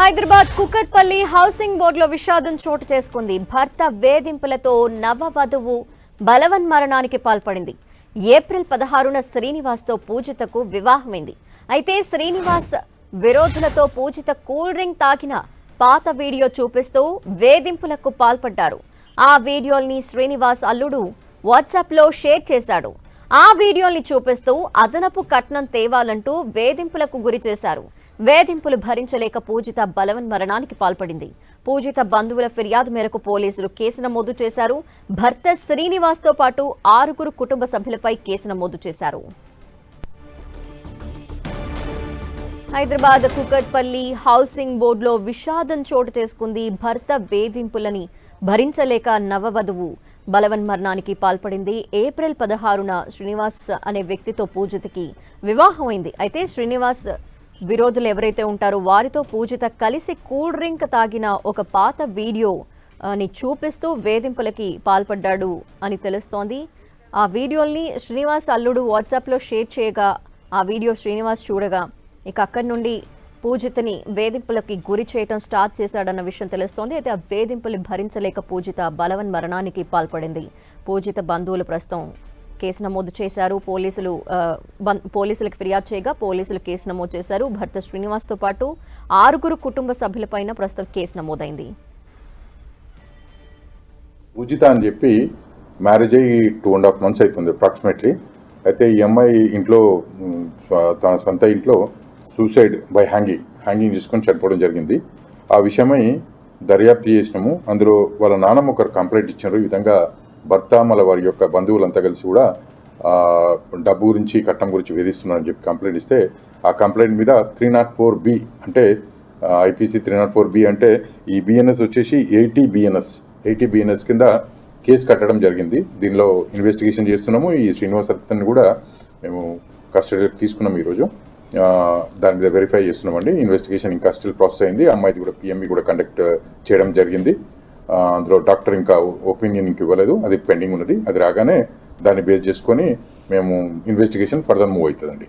Hyderabad Kukatpally housing బోర్డులో విషాదం చోటు చేసుకుంది. భర్త వేధింపులతో నవవధువు బలవన్ మరణానికి పాల్పడింది. ఏప్రిల్ పదహారున శ్రీనివాస్తో పూజితకు వివాహమైంది. అయితే శ్రీనివాస్ విరోధులతో పూజిత కూల్ డ్రింక్ తాకిన పాత వీడియో చూపిస్తూ వేధింపులకు పాల్పడ్డారు. ఆ వీడియోల్ని శ్రీనివాస్ అల్లుడు వాట్సాప్లో షేర్ చేశాడు. ఆ వీడియోల్ని చూపిస్తూ అదనపు కట్నం తేవాలంటూ వేధింపులకు గురి చేశారు. వేధింపులు భరించలేక పూజిత బలవన్ మరణానికి పాల్పడింది. పూజిత బంధువుల ఫిర్యాదు మేరకు పోలీసులు కేసు నమోదు చేశారు. భర్త శ్రీనివాస్తో పాటు ఆరుగురు కుటుంబ సభ్యులపై కేసు నమోదు చేశారు. హైదరాబాద్ కుకట్పల్లి హౌసింగ్ బోర్డులో విషాదం చోటు చేసుకుంది భర్త వేధింపులని భరించలేక నవవధువు బలవన్ మరణానికి పాల్పడింది ఏప్రిల్ పదహారున శ్రీనివాస్ అనే వ్యక్తితో పూజితకి వివాహమైంది. అయితే శ్రీనివాస్ విరోధులు ఎవరైతే ఉంటారో వారితో పూజిత కలిసి కూల్ డ్రింక్ తాగిన ఒక పాత వీడియో అని ని చూపిస్తూ వేధింపులకి పాల్పడ్డాడు అని తెలుస్తోంది. ఆ వీడియోల్ని శ్రీనివాస్ అల్లుడు వాట్సాప్లో షేర్ చేయగా ఆ వీడియో శ్రీనివాస్ చూడగా ఇక అక్కడి నుండి పూజితని వేధింపులకి గురి చేయటం స్టార్ట్ చేశాడన్న విషయం తెలుస్తోంది. అయితే ఆ వేధింపులు భరించలేక పూజిత బలవన్ మరణానికి పాల్పడింది. పూజిత బంధువులు ప్రస్తుతం కేసు నమోదు చేశారు. పోలీసులు పోలీసులకు ఫిర్యాదు చేయగా పోలీసులు కేసు నమోదు చేశారు. భర్త శ్రీనివాస్తో పాటు ఆరుగురు కుటుంబ సభ్యులపైన ప్రస్తుతం కేసు నమోదైంది. పూజిత అని చెప్పి మ్యారేజ్ అయ్యి టూ అండ్ హాఫ్ మంత్స్ అవుతుంది అప్రాక్సిమేట్లీ అయితే ఈ అమ్మాయి ఇంట్లో తన సొంత ఇంట్లో సూసైడ్ బై హ్యాంగింగ్. హ్యాంగింగ్ చేసుకొని చనిపోవడం జరిగింది. ఆ విషయమై దర్యాప్తు చేసినాము. అందులో వాళ్ళ నాన్నమ్మ ఒకరు కంప్లైంట్ ఇచ్చారు. ఈ విధంగా భర్త మళ్ళీ వారి యొక్క బంధువులంతా కలిసి కూడా డబ్బు గురించి కట్టం గురించి వేధిస్తున్నారని చెప్పి కంప్లైంట్ ఇస్తే ఆ కంప్లైంట్ మీద త్రీ నాట్ ఫోర్ బి అంటే IPC three naught four B అంటే ఈ బిఎన్ఎస్ వచ్చేసి ఎయిటీ బిఎన్ఎస్ ఎయిటీ బిఎన్ఎస్ కింద కేసు కట్టడం జరిగింది. దీనిలో ఇన్వెస్టిగేషన్ చేస్తున్నాము. ఈ శ్రీనివాస అతన్ని కూడా మేము కస్టడీలోకి తీసుకున్నాం ఈరోజు. దాని మీద వెరిఫై చేస్తున్నామండి. ఇన్వెస్టిగేషన్ ఇంకా స్టిల్ ప్రాసెస్ అయింది. అమ్మాయిది కూడా పిఎంఈ కూడా కండక్ట్ uh, చేయడం జరిగింది. అందులో డాక్టర్ ఇంకా ఒపీనియన్ ఇంక ఇవ్వలేదు. అది పెండింగ్ ఉన్నది. అది రాగానే దాన్ని బేస్ చేసుకొని మేము ఇన్వెస్టిగేషన్ ఫర్దర్ మూవ్ అవుతుందండి.